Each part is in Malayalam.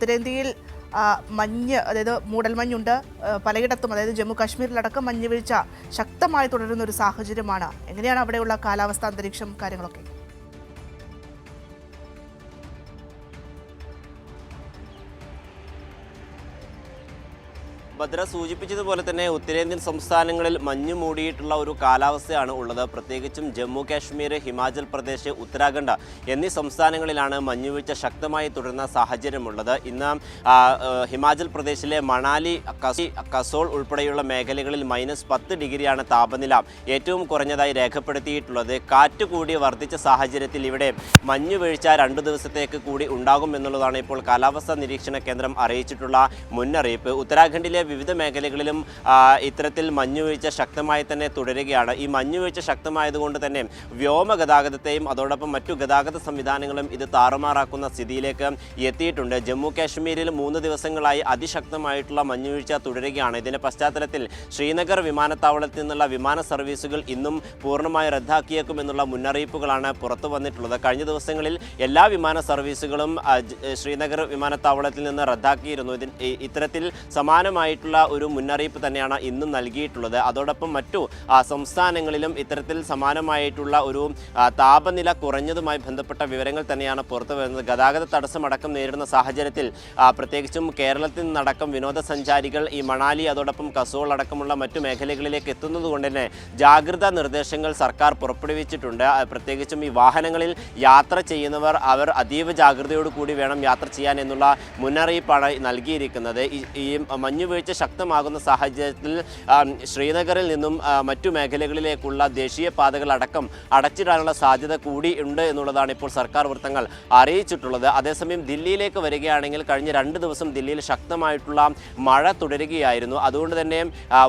ഉത്തരേന്ത്യയിൽ മഞ്ഞ് അതായത് മൂടൽമഞ്ഞുണ്ട് പലയിടത്തും അതായത് ജമ്മു കാശ്മീരിലടക്കം മഞ്ഞ് വീഴ്ച ശക്തമായി തുടരുന്ന ഒരു സാഹചര്യമാണ്. എങ്ങനെയാണ് അവിടെയുള്ള കാലാവസ്ഥ അന്തരീക്ഷം കാര്യങ്ങളൊക്കെ? ഭദ്ര സൂചിപ്പിച്ചതുപോലെ തന്നെ ഉത്തരേന്ത്യൻ സംസ്ഥാനങ്ങളിൽ മഞ്ഞു മൂടിയിട്ടുള്ള ഒരു കാലാവസ്ഥയാണ് ഉള്ളത്. പ്രത്യേകിച്ചും ജമ്മു കാശ്മീർ ഹിമാചൽ പ്രദേശ് ഉത്തരാഖണ്ഡ് എന്നീ സംസ്ഥാനങ്ങളിലാണ് മഞ്ഞുവീഴ്ച ശക്തമായി തുടരുന്ന സാഹചര്യമുള്ളത്. ഇന്ന് ഹിമാചൽ പ്രദേശിലെ മണാലി കസി കസോൾ ഉൾപ്പെടെയുള്ള മേഖലകളിൽ മൈനസ് പത്ത് ഡിഗ്രിയാണ് താപനില ഏറ്റവും കുറഞ്ഞതായി രേഖപ്പെടുത്തിയിട്ടുള്ളത്. കാറ്റ് കൂടി വർദ്ധിച്ച സാഹചര്യത്തിൽ ഇവിടെ മഞ്ഞുവീഴ്ച രണ്ടു ദിവസത്തേക്ക് കൂടി ഉണ്ടാകുമെന്നുള്ളതാണ് ഇപ്പോൾ കാലാവസ്ഥാ നിരീക്ഷണ കേന്ദ്രം അറിയിച്ചിട്ടുള്ള മുന്നറിയിപ്പ്. ഉത്തരാഖണ്ഡിലെ വിവിധ മേഖലകളിലും ഇത്തരത്തിൽ മഞ്ഞുവീഴ്ച ശക്തമായി തന്നെ തുടരുകയാണ്. ഈ മഞ്ഞുവീഴ്ച ശക്തമായതുകൊണ്ട് തന്നെ വ്യോമ ഗതാഗതത്തെയും അതോടൊപ്പം മറ്റു ഗതാഗത സംവിധാനങ്ങളും ഇത് താറുമാറാക്കുന്ന സ്ഥിതിയിലേക്ക് എത്തിയിട്ടുണ്ട്. ജമ്മു കാശ്മീരിൽ മൂന്ന് ദിവസങ്ങളായി അതിശക്തമായിട്ടുള്ള മഞ്ഞുവീഴ്ച തുടരുകയാണ്. ഇതിന്റെ പശ്ചാത്തലത്തിൽ ശ്രീനഗർ വിമാനത്താവളത്തിൽ നിന്നുള്ള വിമാന സർവീസുകൾ ഇന്നും പൂർണമായി റദ്ദാക്കിയേക്കുമെന്നുള്ള മുന്നറിയിപ്പുകളാണ് പുറത്തു വന്നിട്ടുള്ളത്. കഴിഞ്ഞ ദിവസങ്ങളിൽ എല്ലാ വിമാന സർവീസുകളും ശ്രീനഗർ വിമാനത്താവളത്തിൽ നിന്ന് റദ്ദാക്കിയിരുന്നു. ഇതിൽ ഇത്തരത്തിൽ ഇത്തരത്തിൽ സമാനമായിട്ടുള്ള ഒരു മുന്നറിയിപ്പ് തന്നെയാണ് ഇന്നും നൽകിയിട്ടുള്ളത്. അതോടൊപ്പം മറ്റു സംസ്ഥാനങ്ങളിലും ഇത്തരത്തിൽ സമാനമായിട്ടുള്ള ഒരു താപനില കുറഞ്ഞതുമായി ബന്ധപ്പെട്ട വിവരങ്ങൾ തന്നെയാണ് പുറത്തു വരുന്നത്. ഗതാഗത തടസ്സമടക്കം നേരിടുന്ന സാഹചര്യത്തിൽ പ്രത്യേകിച്ചും കേരളത്തിൽ നിന്നടക്കം വിനോദസഞ്ചാരികൾ ഈ മണാലി അതോടൊപ്പം കസോൾ അടക്കമുള്ള മറ്റു മേഖലകളിലേക്ക് എത്തുന്നത് കൊണ്ട് തന്നെ ജാഗ്രതാ നിർദ്ദേശങ്ങൾ സർക്കാർ പുറപ്പെടുവിച്ചിട്ടുണ്ട്. പ്രത്യേകിച്ചും ഈ വാഹനങ്ങളിൽ യാത്ര ചെയ്യുന്നവർ അവർ അതീവ ജാഗ്രതയോടുകൂടി വേണം യാത്ര ചെയ്യാൻ എന്നുള്ള മുന്നറിയിപ്പാണ് നൽകിയിരിക്കുന്നത്. ഈ- ഈ മഞ്ഞുവീഴ്ച ശക്തമാകുന്ന സാഹചര്യത്തിൽ ശ്രീനഗറിൽ നിന്നും മറ്റു മേഖലകളിലേക്കുള്ള ദേശീയ പാതകളടക്കം അടച്ചിടാനുള്ള സാധ്യത കൂടി ഉണ്ട് എന്നുള്ളതാണ് ഇപ്പോൾ സർക്കാർ വൃത്തങ്ങൾ അറിയിച്ചിട്ടുള്ളത്. അതേസമയം ദില്ലിയിലേക്ക് വരികയാണെങ്കിൽ കഴിഞ്ഞ രണ്ട് ദിവസം ദില്ലിയിൽ ശക്തമായിട്ടുള്ള മഴ തുടരുകയായിരുന്നു. അതുകൊണ്ട് തന്നെ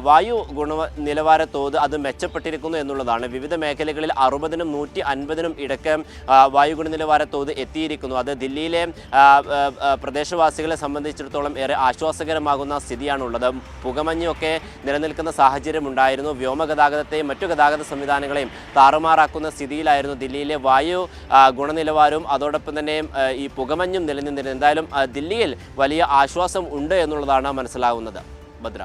വായു ഗുണ നിലവാര തോത് അത് മെച്ചപ്പെട്ടിരിക്കുന്നു എന്നുള്ളതാണ്. വിവിധ മേഖലകളിൽ അറുപതിനും നൂറ്റി അൻപതിനും ഇടയ്ക്ക് വായു ഗുണനിലവാര തോത് എത്തിയിരിക്കുന്നു. അത് ദില്ലിയിലെ പ്രദേശവാസികളെ സംബന്ധിച്ചിടത്തോളം ഏറെ ആശ്വാസകരമാകുന്ന സ്ഥിതിയാണുള്ളത് പുകമഞ്ഞൊക്കെ നിലനിൽക്കുന്ന സാഹചര്യം ഉണ്ടായിരുന്നു വ്യോമഗതാഗതത്തെയും മറ്റു ഗതാഗത സംവിധാനങ്ങളെയും താറുമാറാക്കുന്ന സ്ഥിതിയിലായിരുന്നു ദില്ലിയിലെ വായു ഗുണനിലവാരവും. അതോടൊപ്പം തന്നെ ഈ പുകമഞ്ഞും നിലനിന്നിരുന്നു എന്തായാലും ദില്ലിയിൽ വലിയ ആശ്വാസം ഉണ്ട് എന്നുള്ളതാണ് മനസ്സിലാവുന്നത്. ഭദ്ര.